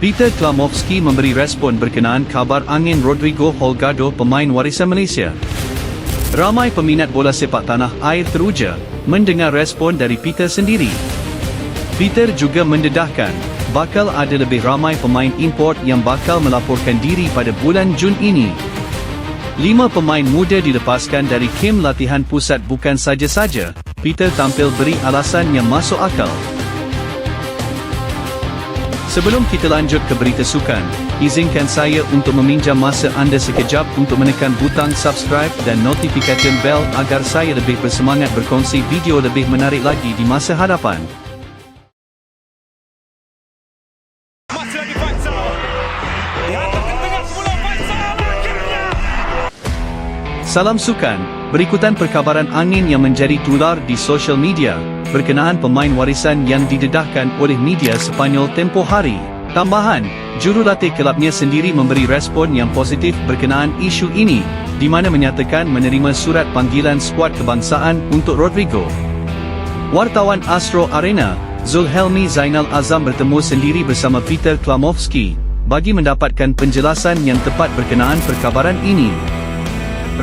Peter Klamovski memberi respon berkenaan kabar angin Rodrigo Holgado pemain warisan Malaysia. Ramai peminat bola sepak tanah air teruja mendengar respon dari Peter sendiri. Peter juga mendedahkan, bakal ada lebih ramai pemain import yang bakal melaporkan diri pada bulan Jun ini. Lima pemain muda dilepaskan dari kem latihan pusat bukan saja-saja, Peter tampil beri alasan yang masuk akal. Sebelum kita lanjut ke berita sukan, izinkan saya untuk meminjam masa anda sekejap untuk menekan butang subscribe dan notifikasi bell agar saya lebih bersemangat berkongsi video lebih menarik lagi di masa hadapan. Salam sukan, berikutan perkabaran angin yang menjadi tular di sosial media berkenaan pemain warisan yang didedahkan oleh media Sepanyol tempoh hari. Tambahan, jurulatih kelabnya sendiri memberi respon yang positif berkenaan isu ini, di mana menyatakan menerima surat panggilan skuad kebangsaan untuk Rodrigo. Wartawan Astro Arena, Zulhelmi Zainal Azam bertemu sendiri bersama Peter Klamovski bagi mendapatkan penjelasan yang tepat berkenaan perkabaran ini.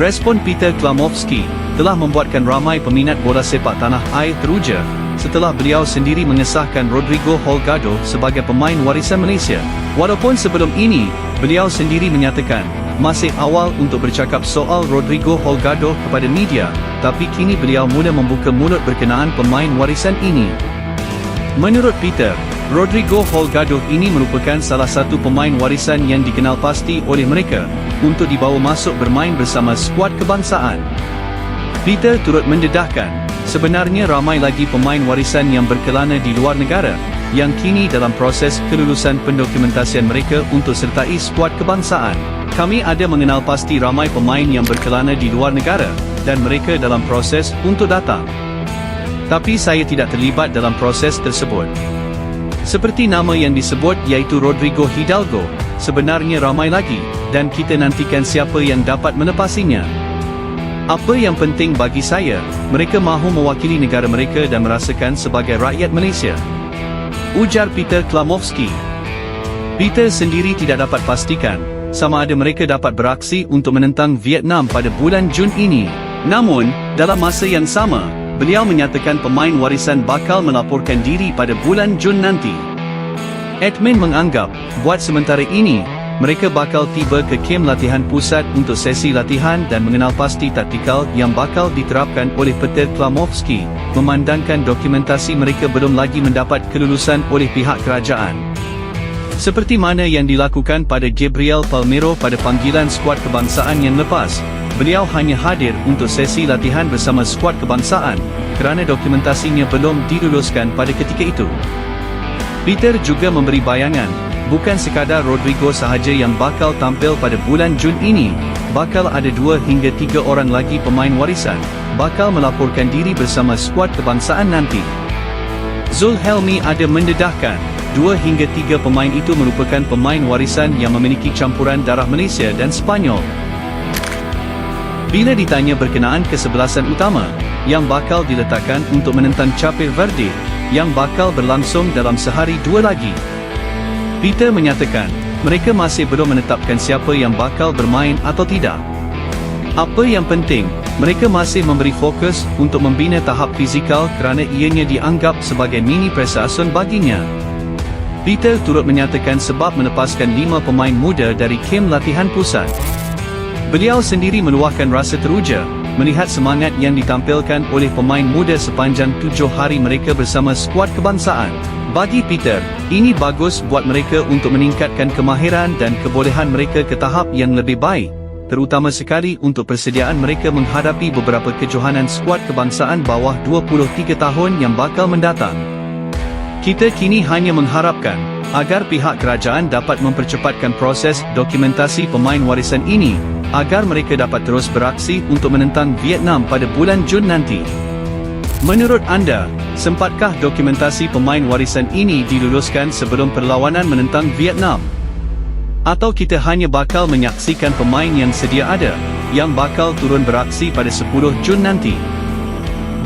Respon Peter Klamovski telah membuatkan ramai peminat bola sepak tanah air teruja setelah beliau sendiri mengesahkan Rodrigo Holgado sebagai pemain warisan Malaysia. Walaupun sebelum ini, beliau sendiri menyatakan masih awal untuk bercakap soal Rodrigo Holgado kepada media, tapi kini beliau mula membuka mulut berkenaan pemain warisan ini. Menurut Peter, Rodrigo Holgado ini merupakan salah satu pemain warisan yang dikenal pasti oleh mereka untuk dibawa masuk bermain bersama skuad kebangsaan. Peter turut mendedahkan, sebenarnya ramai lagi pemain warisan yang berkelana di luar negara yang kini dalam proses kelulusan pendokumentasian mereka untuk sertai skuad kebangsaan. Kami ada mengenal pasti ramai pemain yang berkelana di luar negara dan mereka dalam proses untuk datang. Tapi saya tidak terlibat dalam proses tersebut. Seperti nama yang disebut iaitu Rodrigo Hidalgo, sebenarnya ramai lagi dan kita nantikan siapa yang dapat menepasinya. Apa yang penting bagi saya, mereka mahu mewakili negara mereka dan merasakan sebagai rakyat Malaysia. Ujar Peter Klamovski. Peter sendiri tidak dapat pastikan sama ada mereka dapat beraksi untuk menentang Vietnam pada bulan Jun ini. Namun, dalam masa yang sama, beliau menyatakan pemain warisan bakal melaporkan diri pada bulan Jun nanti. Admin menganggap, buat sementara ini, mereka bakal tiba ke kem latihan pusat untuk sesi latihan dan mengenal pasti taktikal yang bakal diterapkan oleh Peter Klamovski, memandangkan dokumentasi mereka belum lagi mendapat kelulusan oleh pihak kerajaan. Seperti mana yang dilakukan pada Gabriel Palmero pada panggilan skuad kebangsaan yang lepas, beliau hanya hadir untuk sesi latihan bersama skuad kebangsaan kerana dokumentasinya belum diluluskan pada ketika itu. Peter juga memberi bayangan bukan sekadar Rodrigo sahaja yang bakal tampil pada bulan Jun ini, bakal ada dua hingga tiga orang lagi pemain warisan, bakal melaporkan diri bersama skuad kebangsaan nanti. Zulhelmi ada mendedahkan, dua hingga tiga pemain itu merupakan pemain warisan yang memiliki campuran darah Malaysia dan Sepanyol. Bila ditanya berkenaan kesebelasan utama, yang bakal diletakkan untuk menentang Capir Verde, yang bakal berlangsung dalam sehari dua lagi, Peter menyatakan, mereka masih belum menetapkan siapa yang bakal bermain atau tidak. Apa yang penting, mereka masih memberi fokus untuk membina tahap fizikal kerana ianya dianggap sebagai mini presasun baginya. Peter turut menyatakan sebab melepaskan lima pemain muda dari kem latihan pusat. Beliau sendiri meluahkan rasa teruja melihat semangat yang ditampilkan oleh pemain muda sepanjang tujuh hari mereka bersama skuad kebangsaan. Bagi Peter, ini bagus buat mereka untuk meningkatkan kemahiran dan kebolehan mereka ke tahap yang lebih baik, terutama sekali untuk persediaan mereka menghadapi beberapa kejohanan skuad kebangsaan bawah 23 tahun yang bakal mendatang. Kita kini hanya mengharapkan agar pihak kerajaan dapat mempercepatkan proses dokumentasi pemain warisan ini agar mereka dapat terus beraksi untuk menentang Vietnam pada bulan Jun nanti. Menurut anda, sempatkah dokumentasi pemain warisan ini diluluskan sebelum perlawanan menentang Vietnam? Atau kita hanya bakal menyaksikan pemain yang sedia ada, yang bakal turun beraksi pada 10 Jun nanti?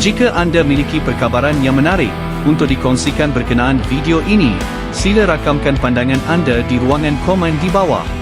Jika anda miliki perkabaran yang menarik, untuk dikongsikan berkenaan video ini, Sila rakamkan pandangan anda di ruangan komen di bawah.